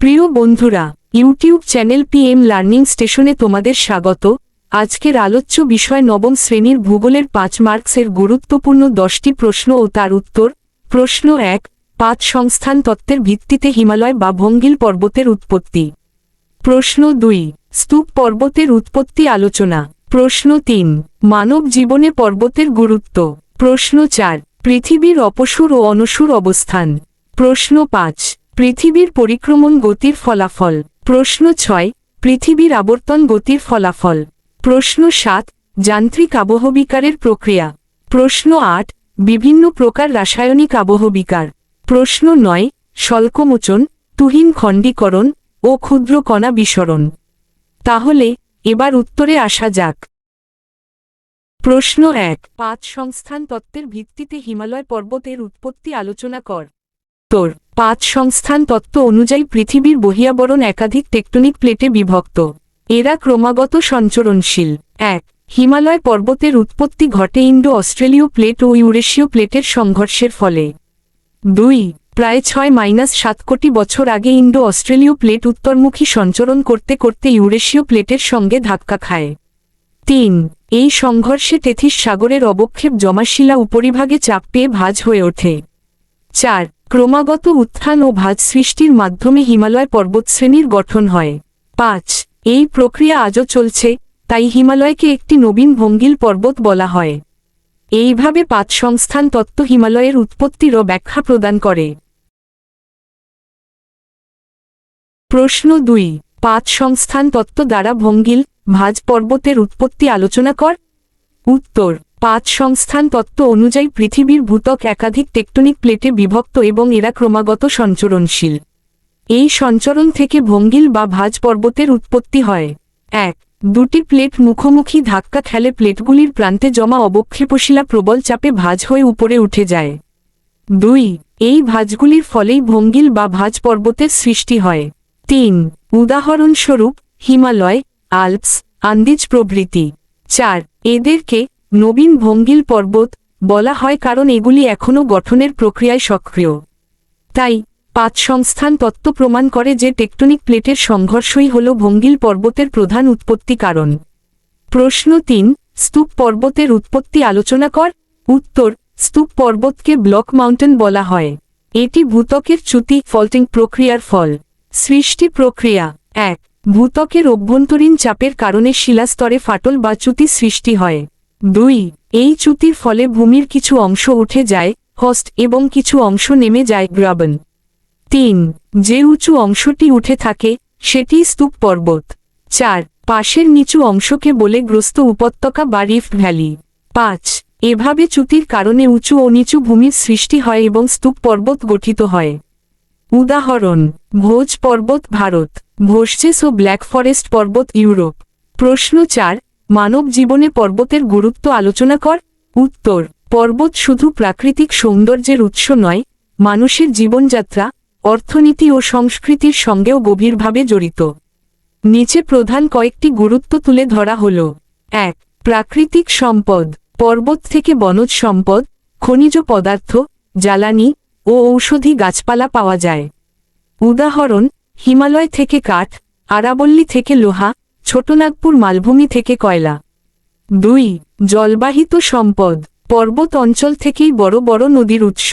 প্রিয় বন্ধুরা, YouTube channel PM learning স্টেশনে তোমাদের স্বাগত। আজকের আলোচ্য বিষয় নবম শ্রেণির ভূগোলের পাঁচ মার্কসের গুরুত্বপূর্ণ দশটি প্রশ্ন ও তার উত্তর। প্রশ্ন এক, পাঁচ সংস্থান তত্ত্বের ভিত্তিতে হিমালয় বা ভঙ্গিল পর্বতের উৎপত্তি। প্রশ্ন দুই, স্তূপ পর্বতের উৎপত্তি আলোচনা। প্রশ্ন তিন, মানব জীবনে পর্বতের গুরুত্ব। প্রশ্ন চার, পৃথিবীর অপসুর ও অনসুর অবস্থান। প্রশ্ন পাঁচ পৃথিবীর পরিক্রমণ গতির ফলাফল। প্রশ্ন ছয়, পৃথিবীর আবর্তন গতির ফলাফল। প্রশ্ন সাত, যান্ত্রিক আবহবিকারের প্রক্রিয়া। প্রশ্ন আট, বিভিন্ন প্রকার রাসায়নিক আবহবিকার। প্রশ্ন নয়, স্বল্পমোচন, তুহিন খণ্ডীকরণ ও ক্ষুদ্র কণা বিসরণ। তাহলে, এবার উত্তরে আসা যাক। প্রশ্ন এক, পাঁচ সংস্থান তত্ত্বের ভিত্তিতে হিমালয় পর্বতের উৎপত্তি আলোচনা কর। তোর পাঁচ সংস্থান তত্ত্ব অনুযায়ী পৃথিবীর বহিয়াবরণ একাধিক টেকটনিক প্লেটে বিভক্ত। এরা ক্রমাগত সঞ্চরণশীল। এক, হিমালয় পর্বতের উৎপত্তি ঘটে ইন্ডো অস্ট্রেলীয় প্লেট ও ইউরেশীয় প্লেটের সংঘর্ষের ফলে। দুই, প্রায় ছয় মাইনাস সাত কোটি বছর আগে ইন্ডো অস্ট্রেলীয় প্লেট উত্তরমুখী সঞ্চরণ করতে করতে ইউরেশীয় প্লেটের সঙ্গে ধাক্কা খায়। তিন, এই সংঘর্ষে টেথিস সাগরের অবক্ষেপ জমাশিলা উপরিভাগে চাপ পেয়ে ভাজ হয়ে ওঠে। চার ক্রমাগত উত্থান ও ভাঁজ সৃষ্টির মাধ্যমে হিমালয় পর্বতশ্রেণীর গঠন হয়। পাঁচ, এই প্রক্রিয়া আজও চলছে, তাই হিমালয়কে একটি নবীন ভঙ্গিল পর্বত বলা হয়। এইভাবে পাঁচ সংস্থান তত্ত্ব হিমালয়ের উৎপত্তিরও ব্যাখ্যা প্রদান করে। প্রশ্ন দুই, পাঁচ সংস্থান তত্ত্ব দ্বারা ভঙ্গিল, ভাজ পর্বতের উৎপত্তি আলোচনা কর। উত্তর পাঁচ সংস্থান তত্ত্ব অনুযায়ী পৃথিবীর ভূতক একাধিক টেকটনিক প্লেটে বিভক্ত এবং এরা ক্রমাগত সঞ্চরণশীল। এই সঞ্চরণ থেকে ভঙ্গিল বা ভাজ পর্বতের উৎপত্তি হয়। এক, দুটি প্লেট মুখোমুখি ধাক্কা খেলে প্লেটগুলির প্রান্তে জমা অবক্ষেপশিলা প্রবল চাপে ভাজ হয়ে উপরে উঠে যায়। দুই, এই ভাজগুলির ফলেই ভঙ্গিল বা ভাজ পর্বতের সৃষ্টি হয়। তিন, উদাহরণস্বরূপ হিমালয়, আল্পস, আন্দিজ প্রভৃতি। চার, এদেরকে নবীন ভঙ্গিল পর্বত বলা হয় কারণ এগুলি এখনও গঠনের প্রক্রিয়ায় সক্রিয়। তাই, পাঁচ সংস্থান তত্ত্ব প্রমাণ করে যে টেকটনিক প্লেটের সংঘর্ষই হল ভঙ্গিল পর্বতের প্রধান উৎপত্তি কারণ। প্রশ্ন তিন, স্তূপ পর্বতের উৎপত্তি আলোচনা কর। উত্তর, স্তূপ পর্বতকে ব্লক মাউন্টেন বলা হয়। এটি ভূতকের চ্যুতি ফল্টিং প্রক্রিয়ার ফল। সৃষ্টি প্রক্রিয়া এক ভূতকের অভ্যন্তরীণ চাপের কারণে শিলাস্তরে ফাটল বা চ্যুতি সৃষ্টি হয়। দুই, এই চ্যুতির ফলে ভূমির কিছু অংশ উঠে যায় হস্ট এবং কিছু অংশ নেমে যায় গ্রাবন। তিন, যে উঁচু অংশটি উঠে থাকে, সেটি স্তূপ পর্বত। চার, পাশের নিচু অংশকে বলে গ্রস্ত উপত্যকা বা রিফট ভ্যালি। পাঁচ, এভাবে চ্যুতির কারণে উঁচু ও নিচু ভূমির সৃষ্টি হয় এবং স্তূপ পর্বত গঠিত হয়। উদাহরণ, ভোজ পর্বত ভারত ভোসচেস ও ব্ল্যাক ফরেস্ট পর্বত ইউরোপ। প্রশ্ন চার মানব জীবনে পর্বতের গুরুত্ব আলোচনা কর। উত্তর, পর্বত শুধু প্রাকৃতিক সৌন্দর্যের উৎস নয়, মানুষের জীবনযাত্রা, অর্থনীতি ও সংস্কৃতির সঙ্গেও গভীরভাবে জড়িত। নিচে প্রধান কয়েকটি গুরুত্ব তুলে ধরা হল। এক, প্রাকৃতিক সম্পদ, পর্বত থেকে বনজ সম্পদ, খনিজ পদার্থ, জ্বালানি ও ঔষধি গাছপালা পাওয়া যায়। উদাহরণ, হিমালয় থেকে কাঠ, আরাবল্লী থেকে লোহা ছোটনাগপুর মালভূমি থেকে কয়লা। দুই, জলবাহিত সম্পদ, পর্বত অঞ্চল থেকেই বড় বড় নদীর উৎস।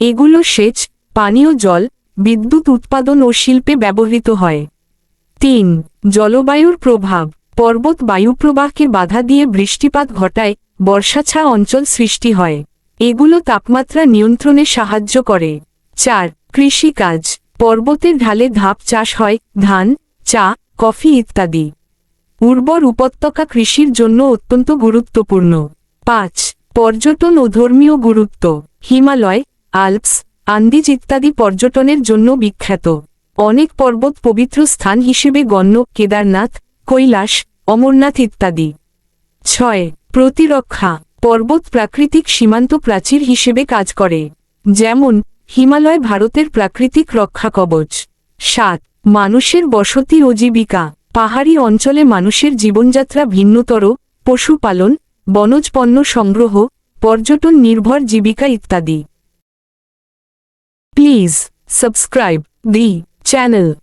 এগুলো সেচ, পানীয় জল, বিদ্যুৎ উৎপাদন ও শিল্পে ব্যবহৃত হয়। তিন, জলবায়ুর প্রভাব, পর্বত বায়ুপ্রবাহকে বাধা দিয়ে বৃষ্টিপাত ঘটায় বর্ষাছা অঞ্চল সৃষ্টি হয়। এগুলো তাপমাত্রা নিয়ন্ত্রণে সাহায্য করে। চার, কৃষিকাজ, পর্বতের ঢালে ধাপ চাষ হয়, ধান, চা, কফি ইত্যাদি। উর্বর উপত্যকা কৃষির জন্য অত্যন্ত গুরুত্বপূর্ণ। পাঁচ, পর্যটন ও ধর্মীয় গুরুত্ব। হিমালয়, আল্পস, আন্দিজ ইত্যাদি পর্যটনের জন্য বিখ্যাত। অনেক পর্বত পবিত্র স্থান হিসেবে গণ্য, কেদারনাথ, কৈলাস, অমরনাথ ইত্যাদি। ছয়, প্রতিরক্ষা। পর্বত প্রাকৃতিক সীমান্ত প্রাচীর হিসেবে কাজ করে। যেমন, হিমালয় ভারতের প্রাকৃতিক রক্ষা কবচ। সাত, মানুষের বসতি ও জীবিকা। পাহাড়ি অঞ্চলে মানুষের জীবনযাত্রা ভিন্নতর, পশুপালন বনজ পণ্য সংগ্রহ, পর্যটন নির্ভর জীবিকা ইত্যাদি। Please, subscribe the channel.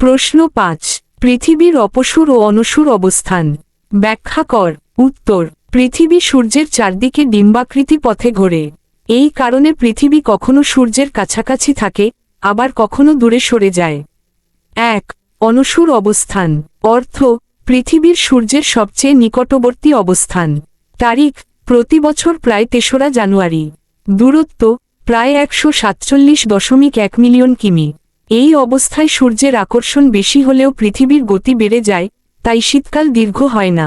প্রশ্ন পাঁচ, পৃথিবীর অপসুর ও অনসুর অবস্থান। ব্যাখ্যা কর। উত্তর, পৃথিবী সূর্যের চারদিকে ডিম্বাকৃতি পথে ঘোরে। এই কারণে পৃথিবী কখনো সূর্যের কাছাকাছি থাকে, আবার কখনো দূরে সরে যায়। এক অনসুর অবস্থান। অর্থ, পৃথিবীর সূর্যের সবচেয়ে নিকটবর্তী অবস্থান। তারিখ, প্রতি বছর প্রায় তেসরা জানুয়ারি। দূরত্ব, প্রায় একশো সাতচল্লিশ দশমিক এক মিলিয়ন কিমি। এই অবস্থায় সূর্যের আকর্ষণ বেশি হলেও পৃথিবীর গতি বেড়ে যায়, তাই শীতকাল দীর্ঘ হয় না।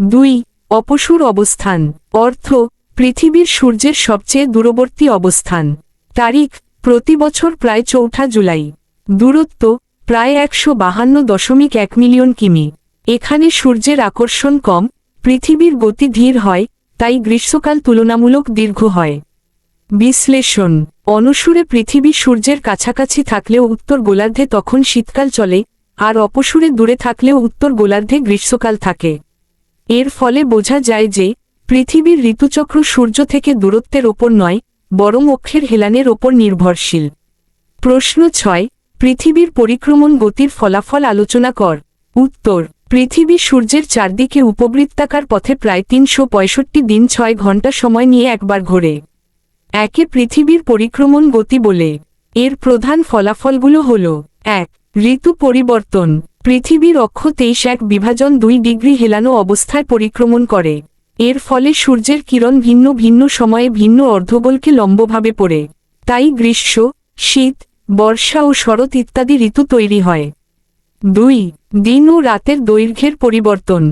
দুই, অপসুর অবস্থান। অর্থ, পৃথিবীর সূর্যের সবচেয়ে দূরবর্তী অবস্থান। তারিখ প্রতি বছর প্রায় চৌঠা জুলাই। দূরত্ব, প্রায় একশো বাহান্ন দশমিক এক মিলিয়ন কিমি। এখানে সূর্যের আকর্ষণ কম, পৃথিবীর গতি ধীর হয়, তাই গ্রীষ্মকাল তুলনামূলক দীর্ঘ হয়। বিশ্লেষণ, অনসুরে পৃথিবী সূর্যের কাছাকাছি থাকলেও উত্তর গোলার্ধে তখন শীতকাল চলে, আর অপসুরে দূরে থাকলেও উত্তর গোলার্ধে গ্রীষ্মকাল থাকে। এর ফলে বোঝা যায় যে, পৃথিবীর ঋতুচক্র সূর্য থেকে দূরত্বের ওপর নয় বরং অক্ষের হেলানের ওপর নির্ভরশীল। প্রশ্ন ছয়, পৃথিবীর পরিক্রমণ গতির ফলাফল আলোচনা কর। উত্তর, পৃথিবী সূর্যের চারদিকে উপবৃত্তাকার পথে প্রায় তিনশো পঁয়ষট্টি দিন ছয় ঘণ্টা সময় নিয়ে একবার ঘোরে। একে পৃথিবীর পরিক্রমণ গতি বলে। এর প্রধান ফলাফলগুলো হল, এক, ঋতু পরিবর্তন। পৃথিবীর অক্ষ তেইশ এক বিভাজন দুই ডিগ্রি হেলানো অবস্থায় পরিক্রমণ করে। এর ফলে সূর্যের কিরণ ভিন্ন ভিন্ন সময়ে ভিন্ন অর্ধগোলকে লম্বভাবে পড়ে। তাই গ্রীষ্ম, শীত, বর্ষা ও শরৎ ইত্যাদি ঋতু তৈরি হয়। দুই, দিন ও রাতের দৈর্ঘ্যের পরিবর্তন।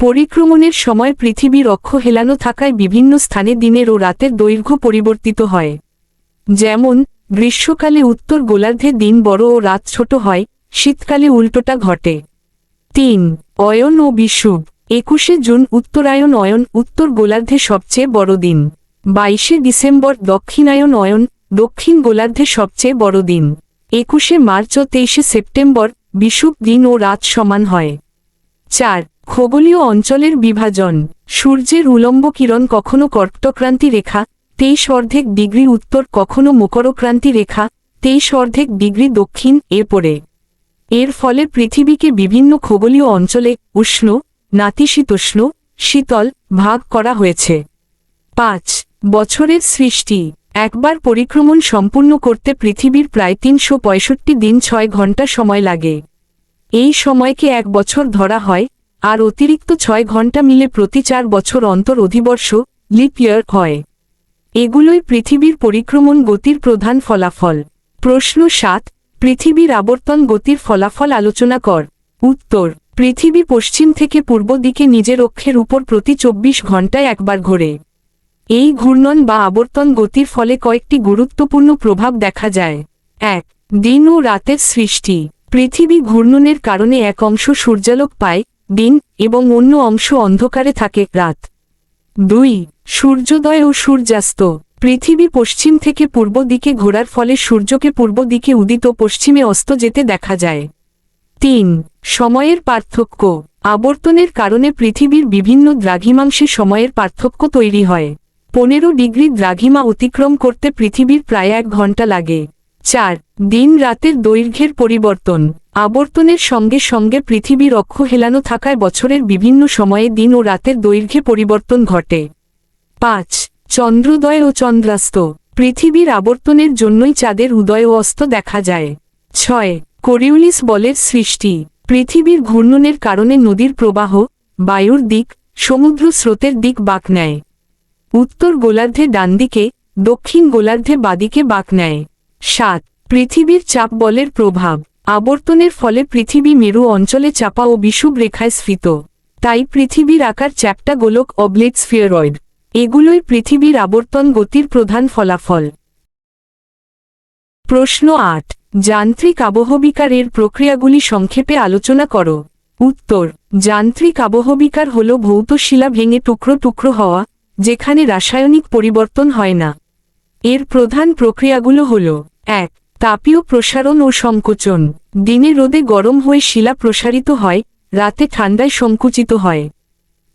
পরিক্রমণের সময় পৃথিবীর অক্ষ হেলানো থাকায় বিভিন্ন স্থানে দিনের ও রাতের দৈর্ঘ্য পরিবর্তিত হয়। যেমন, গ্রীষ্মকালে উত্তর গোলার্ধে দিন বড় ও রাত ছোট হয়, শীতকালে উল্টোটা ঘটে। তিন, অয়ন ও বিষুব একুশে জুন উত্তরায়ণ অয়ন, উত্তর গোলার্ধে সবচেয়ে বড় দিন। বাইশে ডিসেম্বর দক্ষিণায়ন অয়ন, দক্ষিণ গোলার্ধে সবচেয়ে বড় দিন। একুশে মার্চ ও তেইশে সেপ্টেম্বর বিষুব দিন ও রাত সমান হয়। চার, খগোলীয় অঞ্চলের বিভাজন। সূর্যের উলম্ব কিরণ কখনো কর্কটক্রান্তি রেখা, তেইশ অর্ধেক ডিগ্রি উত্তর কখনো মকরক্রান্তি রেখা, তেইশ অর্ধেক ডিগ্রি দক্ষিণ এ পড়ে। এর ফলে পৃথিবীকে বিভিন্ন খগোলীয় অঞ্চলে উষ্ণ নাতিশীতোষ্ণ শীতল ভাগ করা হয়েছে। পাঁচ, বছরের সৃষ্টি। একবার পরিক্রমণ সম্পূর্ণ করতে পৃথিবীর প্রায় তিনশো পঁয়ষট্টি দিন ছয় ঘণ্টা সময় লাগে। এই সময়কে এক বছর ধরা হয়, আর অতিরিক্ত ছয় ঘণ্টা মিলে প্রতি চার বছর অন্তর অধিবর্ষ লিপ ইয়ার হয়। এগুলোই পৃথিবীর পরিক্রমণ গতির প্রধান ফলাফল। প্রশ্ন সাত, পৃথিবীর আবর্তন গতির ফলাফল আলোচনা কর। উত্তর পৃথিবী পশ্চিম থেকে পূর্ব দিকে নিজের অক্ষের উপর প্রতি চব্বিশ ঘন্টায় একবার ঘোরে। এই ঘূর্ণন বা আবর্তন গতির ফলে কয়েকটি গুরুত্বপূর্ণ প্রভাব দেখা যায়। এক, দিন ও রাতের সৃষ্টি। পৃথিবী ঘূর্ণনের কারণে এক অংশ সূর্যালোক পায় দিন এবং অন্য অংশ অন্ধকারে থাকে রাত। দুই, সূর্যোদয় ও সূর্যাস্ত। পৃথিবী পশ্চিম থেকে পূর্ব দিকে ঘোরার ফলে সূর্যকে পূর্ব দিকে উদিত পশ্চিমে অস্ত যেতে দেখা যায়। তিন, সময়ের পার্থক্য। আবর্তনের কারণে পৃথিবীর বিভিন্ন দ্রাঘিমাংশে সময়ের পার্থক্য তৈরি হয়। পনেরো ডিগ্রি দ্রাঘিমা অতিক্রম করতে পৃথিবীর প্রায় এক ঘণ্টা লাগে। চার, দিন রাতের দৈর্ঘ্যের পরিবর্তন। আবর্তনের সঙ্গে সঙ্গে পৃথিবীর অক্ষ হেলানো থাকায় বছরের বিভিন্ন সময়ে দিন ও রাতের দৈর্ঘ্যে পরিবর্তন ঘটে। পাঁচ, চন্দ্রোদয় ও চন্দ্রাস্ত। পৃথিবীর আবর্তনের জন্যই চাঁদের উদয় ও অস্ত দেখা যায়। ছয় কোরিউলিস বলের সৃষ্টি, পৃথিবীর ঘূর্ণনের কারণে নদীর প্রবাহ, বায়ুর দিক, সমুদ্র স্রোতের দিক বাঁক নেয়। উত্তর গোলার্ধে ডানদিকে দক্ষিণ গোলার্ধে বাদিকে বাঁক নেয়। সাত, পৃথিবীর চাপ বলের প্রভাব, আবর্তনের ফলে পৃথিবী মেরু অঞ্চলে চাপা ও বিষুব রেখায় স্ফীত। তাই পৃথিবীর আকার চ্যাপ্টা গোলক অবলেট স্ফিয়ারয়েড, এগুলোই পৃথিবীর আবর্তন গতির প্রধান ফলাফল। প্রশ্ন আট। যান্ত্রিক আবহবিকারের প্রক্রিয়াগুলি সংক্ষেপে আলোচনা করো। উত্তর, যান্ত্রিক আবহবিকার হল ভৌত শিলা ভেঙে টুকরো টুকরো হওয়া, যেখানে রাসায়নিক পরিবর্তন হয় না। এর প্রধান প্রক্রিয়াগুলো হল, এক, তাপীয় প্রসারণ ও সংকোচন। দিনে রোদে গরম হয়ে শিলা প্রসারিত হয়, রাতে ঠান্ডায় সংকুচিত হয়।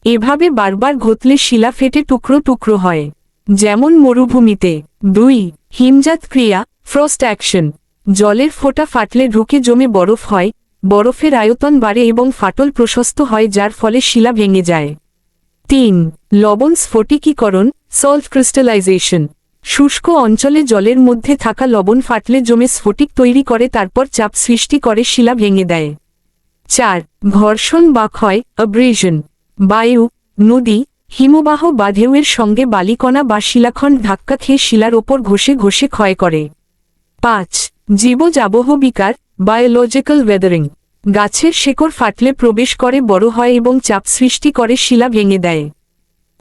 এভাবে বারবার ঘটলে শিলা ফেটে টুকরো টুকরো হয়। যেমন মরুভূমিতে। দুই, হিমজাত ক্রিয়া ফ্রস্ট অ্যাকশন জলের ফোঁটা ফাটলে ঢুকে জমে বরফ হয়, বরফের আয়তন বাড়ে এবং ফাটল প্রশস্ত হয় যার ফলে শিলা ভেঙে যায়। তিন, লবণ স্ফটিকীকরণ সল্ট ক্রিস্টালাইজেশন শুষ্ক অঞ্চলে জলের মধ্যে থাকা লবণ ফাটলে জমে স্ফটিক তৈরি করে, তারপর চাপ সৃষ্টি করে শিলা ভেঙে দেয়। চার, ঘর্ষণ বা ক্ষয় অব্রেশন বায়ু, নদী, হিমবাহ বা ঢেউয়ের সঙ্গে বালিকণা বা শিলাখণ্ড ধাক্কা খেয়ে শিলার ওপর ঘষে ঘষে ক্ষয় করে। পাঁচ জীবজাবহ বিকার বায়োলজিক্যাল ওয়েদারিং গাছের শেকড় ফাটলে প্রবেশ করে বড় হয় এবং চাপ সৃষ্টি করে, শিলা ভেঙে দেয়।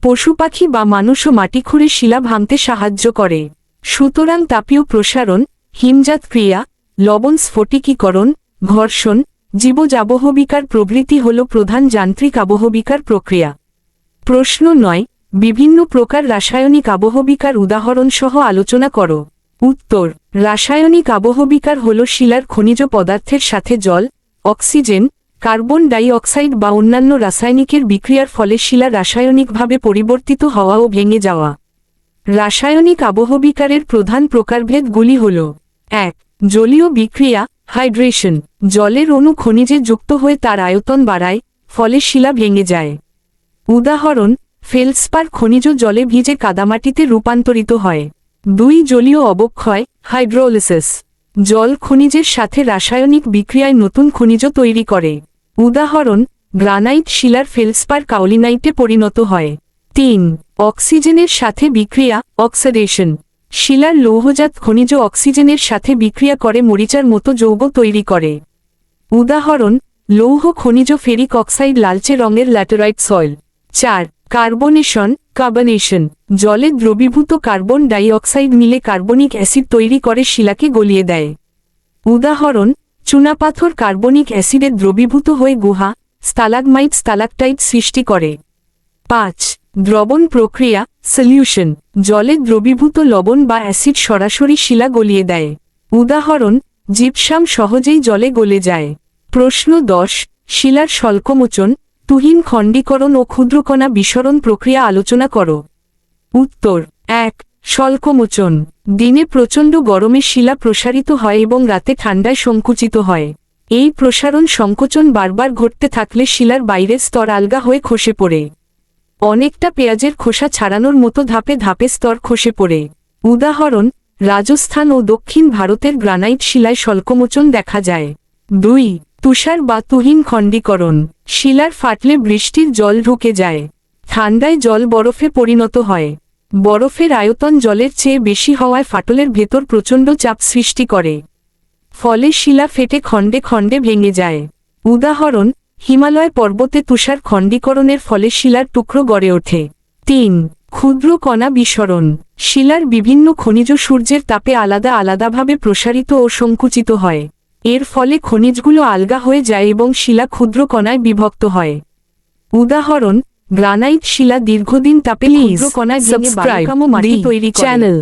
পশু পাখি বা মানুষও মাটি খুঁড়ে শিলা ভাঙতে সাহায্য করে। সুতরাং তাপীয় প্রসারণ, হিমজাত ক্রিয়া, লবণ স্ফটিকীকরণ, ঘর্ষণ জীবজাবহবিকার প্রভৃতি হল প্রধান যান্ত্রিক আবহবিকার প্রক্রিয়া। প্রশ্ন নয়, বিভিন্ন প্রকার রাসায়নিক আবহবিকার উদাহরণসহ আলোচনা করো। উত্তর, রাসায়নিক আবহবিকার হল শিলার খনিজ পদার্থের সাথে জল, অক্সিজেন, কার্বন ডাই অক্সাইড বা অন্যান্য রাসায়নিকের বিক্রিয়ার ফলে শিলা রাসায়নিকভাবে পরিবর্তিত হওয়া ও ভেঙে যাওয়া। রাসায়নিক আবহবিকারের প্রধান প্রকারভেদগুলি হল, এক, জলীয় বিক্রিয়া, হাইড্রেশন, জলের অণু খনিজে যুক্ত হয়ে তার আয়তন বাড়ায়, ফলে শিলা ভেঙে যায়। উদাহরণ, ফেলসপার খনিজ জলে ভিজে কাদামাটিতে রূপান্তরিত হয়। দুই জলীয় অবক্ষয়, হাইড্রোলিসিস। জল খনিজের সাথে রাসায়নিক বিক্রিয়ায় নতুন খনিজ তৈরি করে। উদাহরণ, গ্রানাইট শিলার ফেলসপার কাউলিনাইটে পরিণত হয়। তিন, অক্সিজেনের সাথে বিক্রিয়া, অক্সিডেশন। শিলার লৌহজাত খনিজ অক্সিজেনের সাথে বিক্রিয়া করে মরিচার মতো যৌগ তৈরি করে। উদাহরণ, লৌহ খনিজ ফেরিক অক্সাইড লালচে রঙের ল্যাটেরাইট সয়েল। চার, কার্বনেশন কার্বনেশন। জলে দ্রবীভূত কার্বন ডাইঅক্সাইড মিলে কার্বনিক অ্যাসিড তৈরি করে শিলাকে গলিয়ে দেয়। উদাহরণ, চুনাপাথর কার্বনিক অ্যাসিডে দ্রবীভূত হয়ে গুহা, স্তালাগমাইট স্তালাকটাইট সৃষ্টি করে। পাঁচ, দ্রবণ প্রক্রিয়া, সলিউশন। জলে দ্রবীভূত লবণ বা অ্যাসিড সরাসরি শিলা গলিয়ে দেয়। উদাহরণ, জিপসাম সহজেই জলে গলে যায়। প্রশ্ন দশ, শিলার স্বল্পমোচন তুহিন খণ্ডীকরণ ও ক্ষুদ্রকণা বিসরণ প্রক্রিয়া আলোচনা করো। উত্তর, এক, স্বল্পমোচন। দিনে প্রচণ্ড গরমে শিলা প্রসারিত হয় এবং রাতে ঠান্ডায় সংকুচিত হয়। এই প্রসারণ সংকোচন বারবার ঘটতে থাকলে শিলার বাইরের স্তর আলগা হয়ে খসে পড়ে। অনেকটা পেঁয়াজের খোসা ছাড়ানোর মতো ধাপে ধাপে স্তর খসে পড়ে। উদাহরণ, রাজস্থান ও দক্ষিণ ভারতের গ্রানাইট শিলায় স্বল্পমোচন দেখা যায়। দুই তুষার বা তুহিন খণ্ডীকরণ। শিলার ফাটলে বৃষ্টির জল ঢুকে যায়। ঠান্ডায় জল বরফে পরিণত হয়। বরফের আয়তন জলের চেয়ে বেশি হওয়ায় ফাটলের ভেতর প্রচণ্ড চাপ সৃষ্টি করে। ফলে শিলা ফেটে খণ্ডে খণ্ডে ভেঙে যায়। উদাহরণ, হিমালয় পর্বতে তুষার খণ্ডীকরণের ফলে শিলার টুকরো গড়ে ওঠে। তিন, ক্ষুদ্র কণা বিসরণ। শিলার বিভিন্ন খনিজ সূর্যের তাপে আলাদা আলাদাভাবে প্রসারিত ও সংকুচিত হয়। এর ফলে খনিজগুলো আলগা হয়ে যায় এবং শিলা ক্ষুদ্র কণায় বিভক্ত হয়। উদাহরণ গ্রানাইট শিলা দীর্ঘদিন তাপে ক্ষুদ্র কণায় তৈরি চ্যানেল